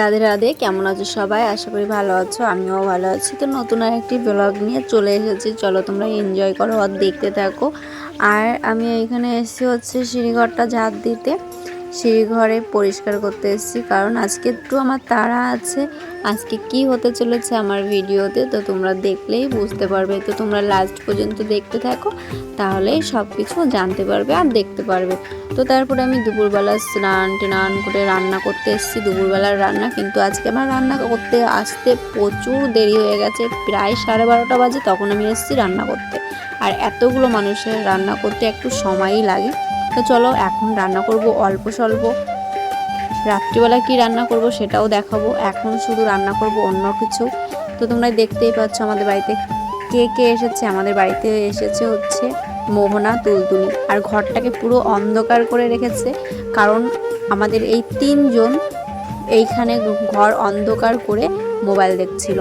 রাধে রাধে, কেমন আছো সবাই? আশা করি ভালো আছো, আমিও ভালো আছি। তো নতুন আর একটি ব্লগ নিয়ে চলে এসেছি। চলো তোমরা এনজয় করো, আর দেখতে থাকো। আর আমি এখানে এসেছি হচ্ছে সিঁড়িঘরটা ঝাঁপ দিতে। সিঁড়িঘরে পরিষ্কার করতে এসেছি। কারণ আজকে একটু আমার তাড়া আছে। আজকে কি হতে চলেছে আমার ভিডিওতে, তো তোমরা দেখলেই বুঝতে পারবে। তো তোমরা লাস্ট পর্যন্ত দেখতে থাকো তাহলেই সব কিছু জানতে পারবে আর দেখতে পারবে। তো তারপরে আমি দুপুরবেলা স্নান টান করে রান্না করতে এসেছি। দুপুরবেলার রান্না, কিন্তু আজকে আমার রান্না করতে আসতে প্রচুর দেরি হয়ে গেছে। প্রায় সাড়ে বারোটা বাজে, তখন আমি এসেছি রান্না করতে। আর এতগুলো মানুষের রান্না করতে একটু সময়ই লাগে। তো চলো, এখন রান্না করব অল্প স্বল্প। রাত্রিবেলা কি রান্না করব সেটাও দেখাবো। এখন শুধু রান্না করব অন্য কিছু। তো তোমরা দেখতেই পাচ্ছ আমাদের বাড়িতে কে কে এসেছে। আমাদের বাড়িতে এসেছে হচ্ছে মোহনা তুলতুলি আর ঘরটাকে পুরো অন্ধকার করে রেখেছে। কারণ আমাদের এই তিনজন এইখানে ঘর অন্ধকার করে মোবাইল দেখছিল।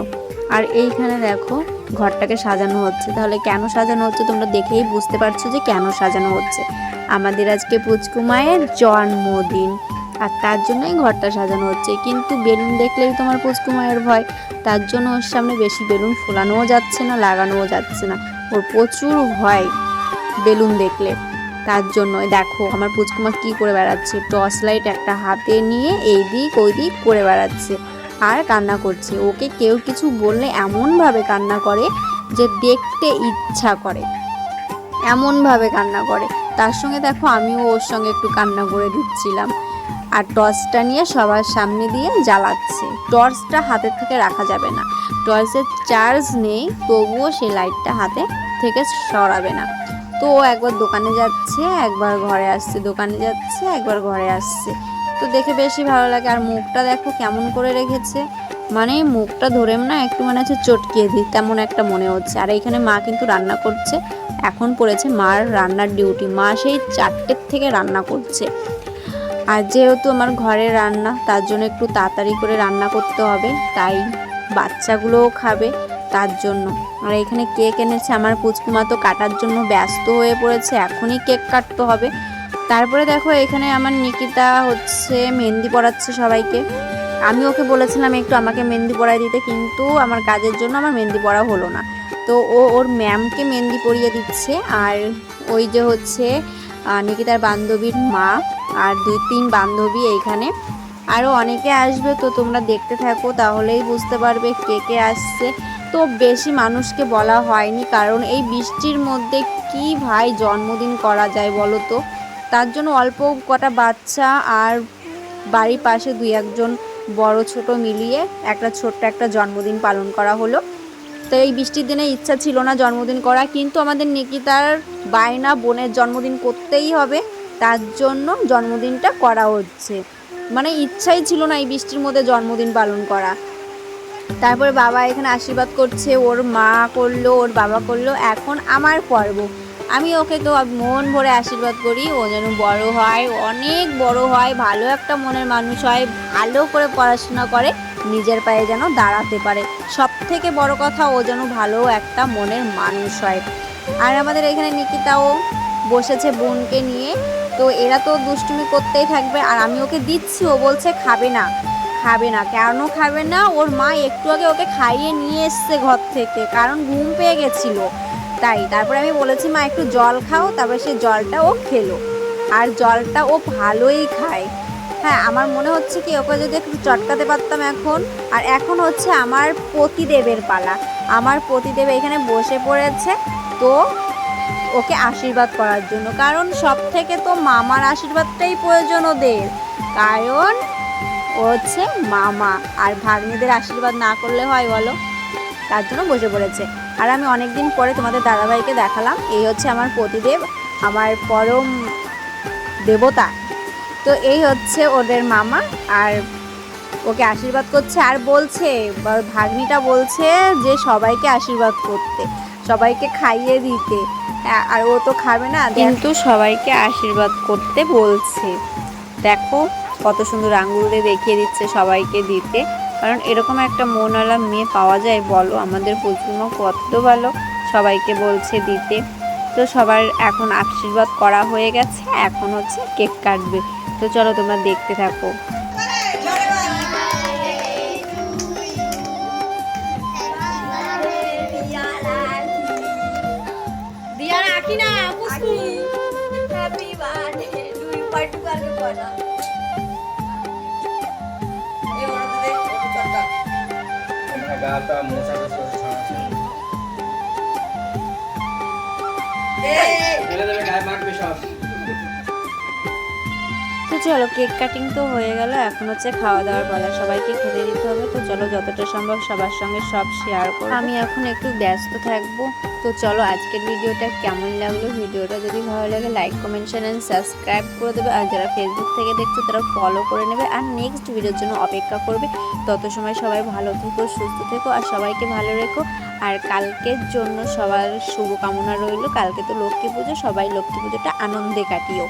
আর এইখানে দেখো ঘরটাকে সাজানো হচ্ছে। তাহলে কেন সাজানো হচ্ছে? তোমরা দেখেই বুঝতে পারছ যে কেন সাজানো হচ্ছে। আমাদের আজকে পুচকু মায়ের জন্মদিন আর তার জন্যই ঘরটা সাজানো হচ্ছে। কিন্তু বেলুন দেখলেই তোমার পুচকু মায়ের ভয়। তার জন্য ওর সামনে বেশি বেলুন ফোলানোও যাচ্ছে না, লাগানোও যাচ্ছে না। ওর প্রচুর ভয় বেলুন দেখলে। তার জন্য দেখো, আমার পুচকুমা কি করে বেড়াচ্ছে? টর্চ লাইট একটা হাতে নিয়ে এই দিক ওই দিক করে বেড়াচ্ছে। আর কান্না করছে। ওকে কেউ কিছু বললে এমনভাবে কান্না করে যে দেখতে ইচ্ছা করে। এমনভাবে কান্না করে। তার সঙ্গে দেখো আমিও ওর সঙ্গে একটু কান্না করে দিচ্ছিলাম আর টর্চটা নিয়ে সবার সামনে দিয়ে জ্বালাচ্ছে। টর্চটা হাতের থেকে রাখা যাবে না। টর্চের চার্জ নেই, তবুও সেই লাইটটা হাতে থেকে সরাবে না। তো ও একবার দোকানে যাচ্ছে, একবার ঘরে আসছে, দোকানে যাচ্ছে, একবার ঘরে আসছে। তো দেখে বেশি ভালো লাগে। আর মুখটা দেখো কেমন করে রেখেছে। মানে মুখটা ধরে না একটু মনে হচ্ছে চটকিয়ে দিই তেমন একটা মনে হচ্ছে। আর এখানে মা কিন্তু রান্না করছে। এখন পড়েছে মার রান্নার ডিউটি। মা সেই চারটের থেকে রান্না করছে। আর যেহেতু আমার ঘরে রান্না, তার জন্য একটু তাড়াতাড়ি করে রান্না করতে হবে। তাই বাচ্চাগুলোও খাবে তার জন্য। আর এখানে কেক এনেছে। আমার পুচকুমা তো কাটার জন্য ব্যস্ত হয়ে পড়েছে। এখনই কেক কাটতে হবে। তারপরে দেখো এখানে আমার নিকিতা হচ্ছে মেহেন্দি পড়াচ্ছে সবাইকে। আমি ওকে বলেছিলাম একটু আমাকে মেহেন্দি পড়াই দিতে, কিন্তু আমার কাজের জন্য আমার মেহেন্দি পড়া হলো না। তো ও ওর ম্যামকে মেহেন্দি পরিয়ে দিচ্ছে, আর ওই যে হচ্ছে নিকিতার বান্ধবীর মা, আর দুই তিন বান্ধবী এইখানে আরও অনেকে আসবে, তো তোমরা দেখতে থাকো, তাহলেই বুঝতে পারবে কে কে আসছে। তো বেশি মানুষকে বলা হয়নি, কারণ এই বৃষ্টির মধ্যে কি ভাই জন্মদিন করা যায় বলো তো? তার জন্য অল্প কটা বাচ্চা আর বাড়ির পাশে দুই একজন বড় ছোট মিলিয়ে একটা ছোট্ট একটা জন্মদিন পালন করা হলো। তো এই বৃষ্টির দিনে ইচ্ছা ছিল না জন্মদিন করা কিন্তু আমাদের নিকিতার বায়না, বোনের জন্মদিন করতেই হবে। তার জন্য জন্মদিনটা করা হচ্ছে। মানে ইচ্ছাই ছিল না এই বৃষ্টির মধ্যে জন্মদিন পালন করা। তারপরে বাবা এখানে আশীর্বাদ করছে, ওর মা করল, ওর বাবা করল। এখন আমার পর্ব। আমি ওকে তো মন ভরে আশীর্বাদ করি, ও যেন বড় হয়, অনেক বড় হয়, ভালো একটা মনের মানুষ হয়, ভালো করে পড়াশোনা করে, নিজের পায়ে যেন দাঁড়াতে পারে। সব থেকে বড় কথা, ও যেন ভালো একটা মনের মানুষ হয়। আর আমাদের এখানে নিকিতাও বসেছে বোনকে নিয়ে, তো এরা তো দুষ্টুমি করতেই থাকবে, আর আমি ওকে দিচ্ছি, ও বলছে খাবে না খাবে না। কেন খাবে না? ওর মা একটু আগে ওকে খাইয়ে নিয়ে এসছে ঘর থেকে, কারণ ঘুম পেয়ে গেছিল। তাই। তারপরে আমি বলেছি, মা, একটু জল খাও, তারপরে সে জলটা ও খেলো। আর জলটা ও ভালোই খায়। হ্যাঁ আমার মনে হচ্ছে কি, ওকে যদি একটু চটকাতে পারতাম এখন। আর এখন হচ্ছে আমার পতিদেবের পালা। আমার পতিদেব এখানে বসে পড়েছে, তো ওকে আশীর্বাদ করার জন্য। কারণ সব থেকে তো মামার আশীর্বাদটাই প্রয়োজন ওদের। কারণ ও হচ্ছে মামা। আর ভাগ্নিদের আশীর্বাদ না করলে হয় বলো? তার জন্য বসে পড়েছে। আর আমি অনেক দিন পরে তোমাদের দাদাভাইকে দেখালাম। এই হচ্ছে আমার পতিদেব, আমার পরম দেবতা। তো এই হচ্ছে ওদের মামা আর ওকে আশীর্বাদ করছে আর বলছে ভাগ্নিটা বলছে যে সবাইকে আশীর্বাদ করতে, সবাইকে খাইয়ে দিতে। আ- আর ও তো খাবে না কিন্তু সবাইকে আশীর্বাদ করতে বলছে। দেখো কত সুন্দর আঙ্গুল দেখিয়ে দিচ্ছে সবাইকে দিতে। কারণ এরকম একটা মনওয়ালা মেয়ে পাওয়া যায় বলো। আমাদের প্রচুরমা কত ভালো সবাইকে বলছে দিতে। তো সবার এখন আশীর্বাদ করা হয়ে গেছে এখন হচ্ছে কেক কাটবে। তো চলো তোমরা দেখতে থাকো। Happy birthday, to you particular গালটা মোছা টোছা ছাড়াচ্ছে ফেলে দেবে গায়ে মাখবে সব চলো কেক কাটিং তো হয়ে গেল, এখন হচ্ছে খাওয়া দাওয়ার পালা। সবাইকে খেতে দিতে হবে, তো চলো যতটা সম্ভব সবার সঙ্গে সব শেয়ার করো আমি এখন একটু ব্যস্ত থাকব, তো চলো আজকের ভিডিওটা কেমন লাগল? ভিডিওটা যদি ভালো লাগে like comment share and subscribe করে দেবে। আর যারা ফেসবুক থেকে দেখছ, তারা ফলো করে নেবে। আর নেক্সট ভিডিওর জন্য অপেক্ষা করবে। তত সময় সবাই ভালো থেকো, সুস্থ থেকো, আর সবাইকে ভালো রেখো। আর কালকের জন্য সবার শুভকামনা রইল। কালকে তো লক্ষ্মী পুজো, সবাই লক্ষ্মী পুজোটা আনন্দে কাটিও।